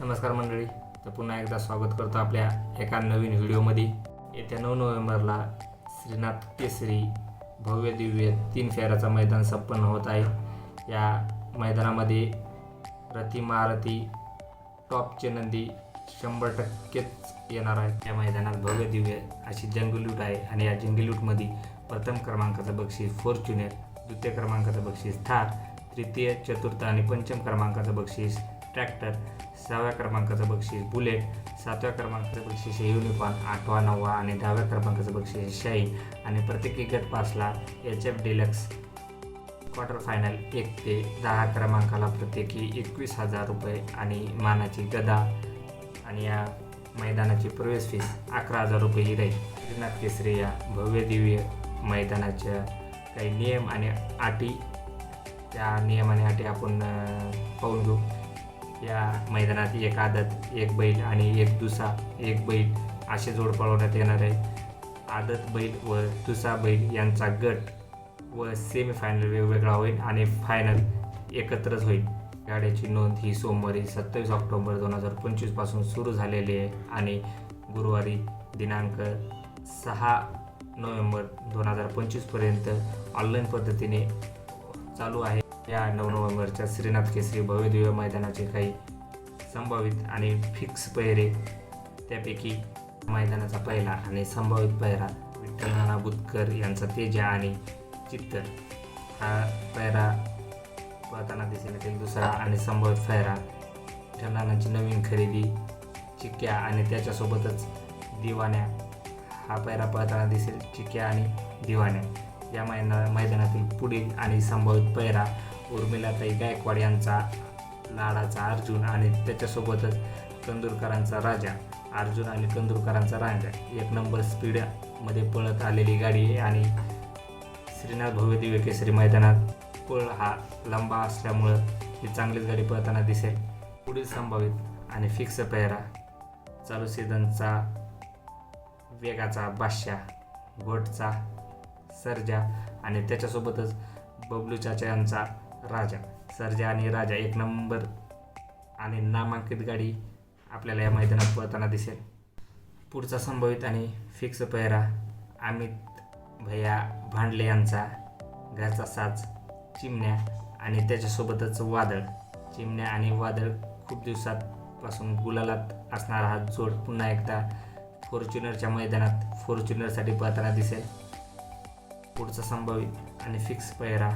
नमस्कार मंडळी तर पुन्हा एकदा स्वागत करतो आपल्या एका नवीन व्हिडिओमध्ये. येत्या नऊ नोव्हेंबरला श्रीनाथ केसरी भव्य दिव्य तीन फेऱ्याचं मैदान संपन्न होत आहे. या मैदानामध्ये रती महारथी टॉपचे नंदी शंभर टक्केच येणार आहे. या मैदानात भव्य दिव्य अशी जंगलूट आहे आणि या जंगलूटमध्ये प्रथम क्रमांकाचं बक्षीस फॉर्च्युनर द्वितीय क्रमांकाचं बक्षीस थार तृतीय चतुर्थ आणि पंचम क्रमांकाचं बक्षीस ट्रॅक्टर सहाव्या क्रमांकाचं बक्षीस बुलेट सातव्या क्रमांकाचं बक्षीस हे युनिकॉर्न आठवा नववा आणि दहाव्या क्रमांकाचं बक्षीस हे शाईन आणि प्रत्येकी गट पासला H F deluxe quarter final एक ते दहा क्रमांकाला प्रत्येकी एकवीस हजार रुपये आणि मानाची गदा आणि या मैदानाची प्रवेश फीस अकरा हजार रुपये ही राहील. श्रीनाथ केसरी या भव्य दिव्य मैदानाच्या काही नियम आणि अटी त्या नियम आणि अटी आपण पाहून घेऊ. या मैदानात एक आदत एक बैल आणि एक दुसा एक बैल असे जोड पळवण्यात येणार आहे. आदत बैल व दुसा बैल यांचा गट व सेमीफायनल वेगवेगळा होईल आणि फायनल एकत्रच होईल. गाड्याची नोंद ही सोमवारी सत्तावीस ऑक्टोबर दोन हजार पंचवीसपासून सुरू झालेली आहे आणि गुरुवारी दिनांक सहा नोव्हेंबर दोन हजार पंचवीसपर्यंत ऑनलाईन पद्धतीने चालू आहे. या नऊ नोव्हेंबरच्या श्रीनाथ केसरी भव्यदिव्य मैदानाचे काही संभावित आणि फिक्स पहिरे त्यापैकी मैदानाचा पहिला आणि संभावित पहिरा विठ्ठल नाना बुतकर यांचा तेजा आणि चित्तर हा पहिरा पळताना दिसेल येतील दुसरा आणि संभावित पहिरा विठ्ठल नानाची नवीन खरेदी चिक्क्या आणि त्याच्यासोबतच दिवाण्या. हा पहिरा पळताना दिसेल चिक्क्या आणि दिवाण्या. या मैदाना मैदानातील पुढील आणि संभावित पहिरा उर्मिलाताई गायकवाड यांचा लाडाचा अर्जुन आणि त्याच्यासोबतच कंदुरकरांचा राजा अर्जुन आणि कंदुरकरांचा राजा. एक नंबर स्पीडमध्ये पळत आलेली गाडी आहे आणि श्रीनाथ भव्य दिव्य केसरी मैदानात पळ हा लंबा असल्यामुळं ही चांगलीच गाडी पळताना दिसेल. पुढील संभावित आणि फिक्स पेहरा चालू सीझनचा वेगाचा बादशाह गोटचा सर्जा आणि त्याच्यासोबतच बबलू चाचा यांचा राजा सर्जा आणि राजा एक नंबर आणि नामांकित गाडी आपल्याला या मैदानात पळताना दिसेल. पुढचा संभावित आणि फिक्स पेहरा अमित भैया भांडले यांचा. घरचा साज चिमण्या आणि त्याच्यासोबतच वादळ. चिमण्या आणि वादळ खूप दिवसापासून गुलालात असणारा हा जोड पुन्हा एकदा फॉर्च्युनरच्या मैदानात फॉर्च्युनरसाठी पळताना दिसेल. पुढचा संभावित आणि फिक्स पेहरा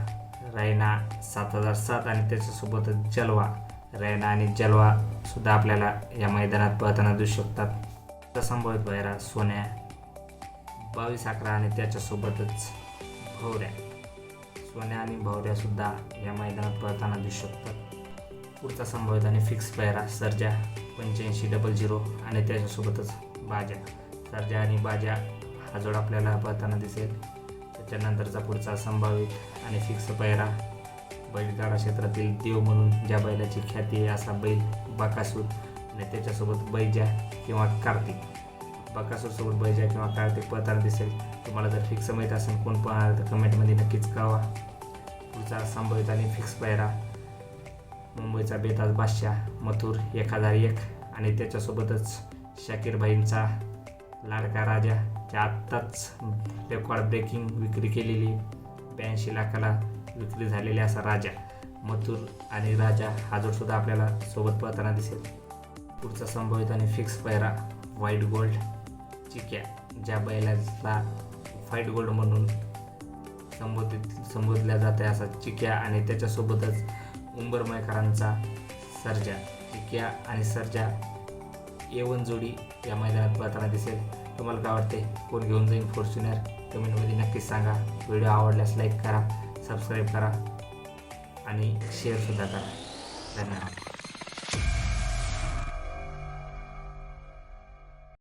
रैना सात हजार सात आणि त्याच्यासोबतच जलवा. रैना आणि जलवा सुद्धा आपल्याला या मैदानात पळताना दिसू शकतात. संभवित संभावित सोन्या बावीस अकरा आणि त्याच्यासोबतच भवऱ्या. सोन्या आणि भवऱ्या सुद्धा या मैदानात पळताना दिसू शकतात. पुढचा संभावित आणि फिक्स बहिरा सर्जा पंच्याऐंशी डबल झिरो आणि त्याच्यासोबतच बाजा. सर्जा आणि बाजा हा जोड आपल्याला पळताना दिसेल. त्याच्यानंतरचा पुढचा संभावित आणि फिक्स पैरा. बैलगाडा क्षेत्रातील देव म्हणून ज्या बैलाची ख्याती आहे असा बैल बकासूर आणि त्याच्यासोबत बैजा किंवा कार्तिक. बकासूरसोबत बैजा किंवा कार्तिक पळताना दिसेल. तुम्हाला जर फिक्स माहीत असेल कोण पळणार तर कमेंटमध्ये नक्कीच कळवा. पुढचा संभावित आणि फिक्स पैरा. मुंबईचा बेताज बादशाह मथुर एक हजार एक. आणि त्याच्यासोबतच शाकीरबाईंचा लाडका राजा. त्या आत्ताच रेकॉर्ड ब्रेकिंग विक्री केलेली ब्याऐंशी लाखाला विक्री झालेली असा राजा मथुर आणि राजा हा जोडसुद्धा आपल्याला सोबत पळताना दिसेल. पुढचा संभावित आणि फिक्स पैरा व्हाईट गोल्ड चिक्या ज्या बैलाचा व्हाईट गोल्ड म्हणून संबोधित संबोधल्या जाते असा चिक्या आणि त्याच्यासोबतच उंबरमयकरांचा सर्जा. चिक्या आणि सर्जा एवन जोडी या मैदानात पळताना दिसेल. तुम्हाला काय वाटते कोण घेऊन जाईल फॉर्च्युनर कमेंटमध्ये नक्कीच सांगा. व्हिडिओ आवडल्यास लाईक करा सबस्क्राईब करा आणि शेअरसुद्धा करा. धन्यवाद.